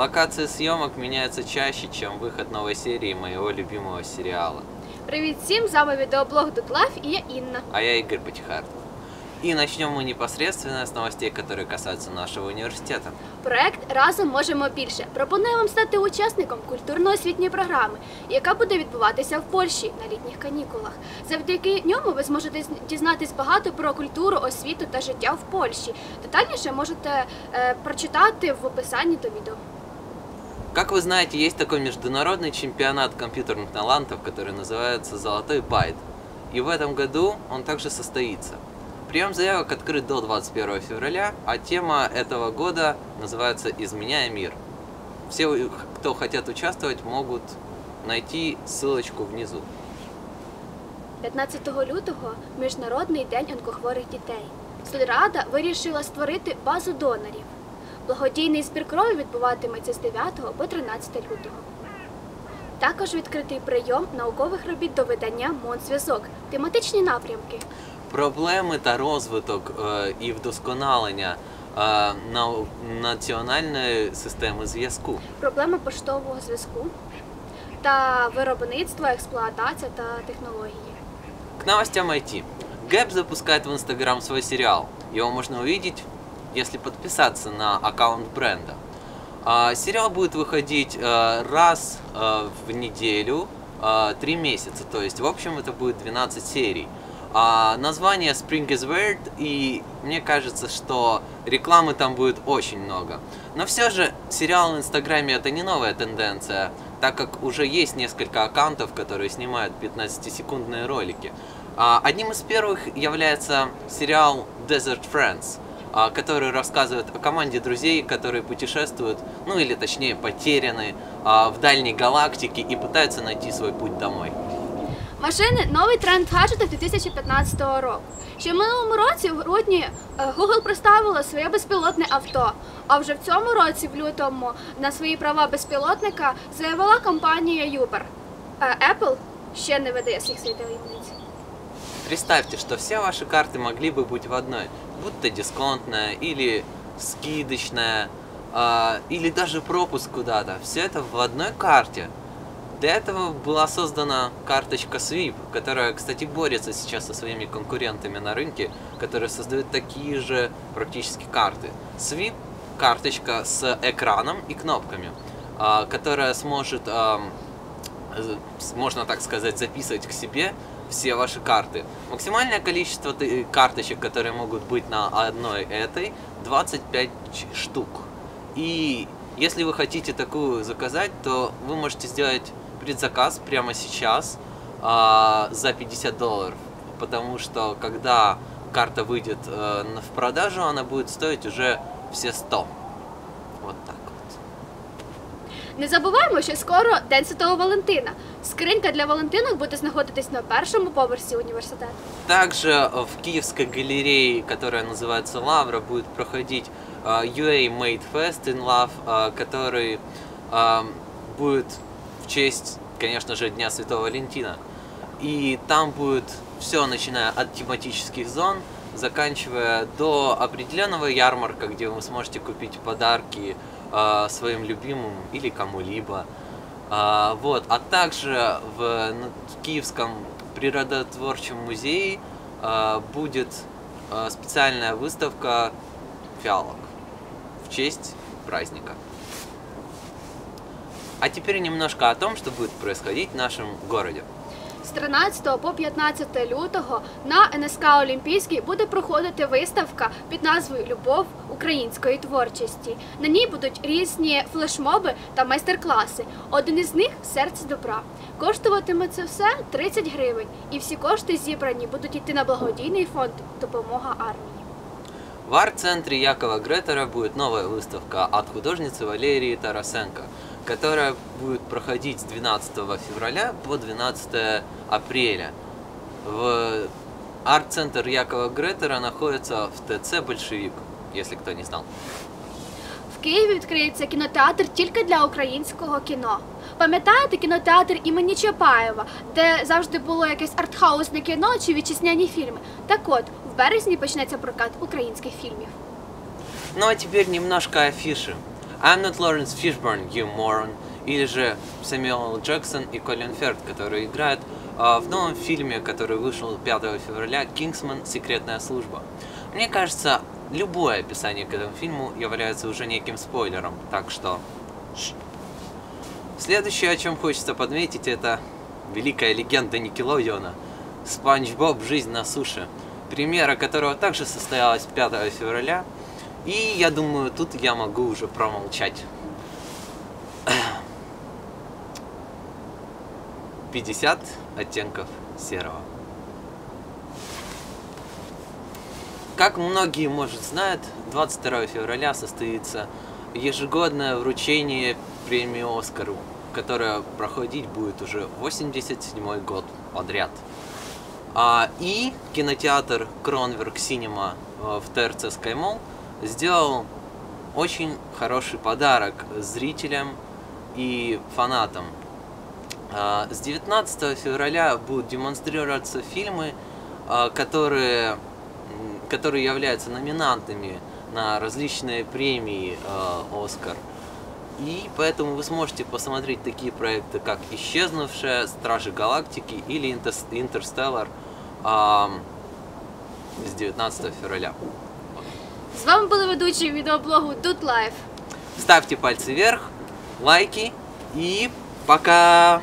Локации съемок меняются чаще, чем выход новой серии моего любимого сериала. Привіт всім! З вами відеоблог Дутлав і я Інна. А я Игорь Потихарт. И начнем мы непосредственно с новостей, которые касаются нашего университета. Проект Разом можемо більше пропонує вам стати учасником культурно-освітньої програми, яка буде відбуватися в Польщі на літніх канікулах. Завдяки ньому ви зможете з- дізнатись багато про культуру, освіту та життя в Польщі. Детальніше можете е, прочитати в описанні до відео. Как вы знаете, есть такой международный чемпионат компьютерных талантов, который называется «Золотой байт». И в этом году он также состоится. Прием заявок открыт до 21 февраля, а тема этого года называется «Изменяя мир». Все, кто хотят участвовать, могут найти ссылочку внизу. 15 лютого Міжнародний день онкохворих дітей. Сільрада вирішила створити базу донорів. Благодійний збір крові відбуватиметься з 9 по 13 лютого. Також відкритий прийом наукових робіт до видання Монзв'язок, тематичні напрямки. Проблеми та розвиток е, і вдосконалення е, нау- національної системи зв'язку. проблеми поштового зв'язку та виробництво, експлуатація та технології. К новостям IT. Гэп запускает в Инстаграм свой сериал. Его можно увидеть, если подписаться на аккаунт бренда. А, Сериал будет выходить э, раз э, в неделю, э, три месяца. То есть, в общем, это будет 12 серий. А, Название Spring is Weird, и мне кажется, что рекламы там будет очень много. Но все же сериал в Инстаграме это не новая тенденция, так как уже есть несколько аккаунтов, которые снимают 15-секундные ролики. А, Одним из первых является сериал Desert Friends, а, который рассказывает о команде друзей, которые путешествуют, ну или точнее потеряны а, в дальней галактике и пытаются найти свой путь домой. Машини новий тренд гаджетів 2015 року. Ще в минулому році в грудні е, Google представила своє безпілотне авто. А вже в цьому році, в лютому, на свої права безпілотника заявила компанія Uber. Е, Apple ще не видає всіх своїх таємниць. Представьте, что все ваши карты могли бы быть в одной, будь то дисконтная или скидочная, а, или даже пропуск куда-то. Все это в одной карте. Для этого была создана карточка Sweep, которая, кстати, борется сейчас со своими конкурентами на рынке, которые создают такие же практически карты. Sweep – карточка с экраном и кнопками, а, которая сможет можно так сказать, записывать к себе все ваши карты. Максимальное количество карточек, которые могут быть на одной этой, 25 ч- штук. И если вы хотите такую заказать, то вы можете сделать предзаказ прямо сейчас а, за 50 долларов. Потому что когда карта выйдет э, на- в продажу, она будет стоить уже все 100. Вот так вот. Не забуваємо, що скоро День Святого Валентина. Скринька для Валентинок буде знаходитись на першому поверсі університету. Также э, в Киевской галерее, которая называется Лавра, будет проходить э, UA Made Fest in Love, э, который э, будет в честь, конечно же, Дня Святого Валентина. И там будет все, начиная от тематических зон, заканчивая до определенного ярмарка, где вы сможете купить подарки э, своим любимым или кому-либо. А, вот, а также в, в Киевском природотворчем музее а, будет а, специальная выставка фиалок в честь праздника. А теперь немножко о том, что будет происходить в нашем городе. З 13 по 15 лютого на НСК Олімпійський буде проходити виставка під назвою Любов української творчості. На ній будуть різні флешмоби та майстер-класи. Один із них серце добра. Коштуватиме це все 30 гривень, і всі кошти зібрані будуть йти на благодійний фонд Допомога армії. В арт-центре Якова Гретера будет новая выставка от художницы Валерии Тарасенко, которая будет проходить с 12 февраля по 12 апреля. В арт-центр Якова Гретера находится в ТЦ «Большевик», если кто не знал. В Києві відкриється кінотеатр тільки для українського кіно. Пам'ятаєте кінотеатр імені Чапаєва, де завжди було якесь артхаусне кіно чи вітчизняні фільми? Так от, в березні почнеться прокат українських фільмів. Ну а теперь немножко афиши. I'm not Lawrence Fishburne, you moron. Или же Сэмюэл Джексон и Колин Ферд, которые играют а, в новом фильме, который вышел 5 февраля, «Кингсман. Секретная служба». Мне кажется, любое описание к этому фильму является уже неким спойлером, так что... Следующее, о чем хочется подметить, это великая легенда Никелодеона «Спанч Боб. Жизнь на суше», премьера которого также состоялась 5 февраля, и я думаю, тут я могу уже промолчать. 50 оттенков серого. Как многие, может, знают, 22 февраля состоится ежегодное вручение премии «Оскар», которая проходить будет уже 87 год подряд. А, и кинотеатр Кронверк Синема в ТРЦ Скаймол сделал очень хороший подарок зрителям и фанатам. А, С 19 февраля будут демонстрироваться фильмы, а, которые, которые являются номинантами на различные премии а, «Оскар». И поэтому вы сможете посмотреть такие проекты, как «Исчезнувшая», «Стражи Галактики» или «Интерс- «Интерстеллар» с 19 февраля. З вами були ведучі відеоблогу Тут Лайф. Ставьте пальцы вверх, лайки и пока!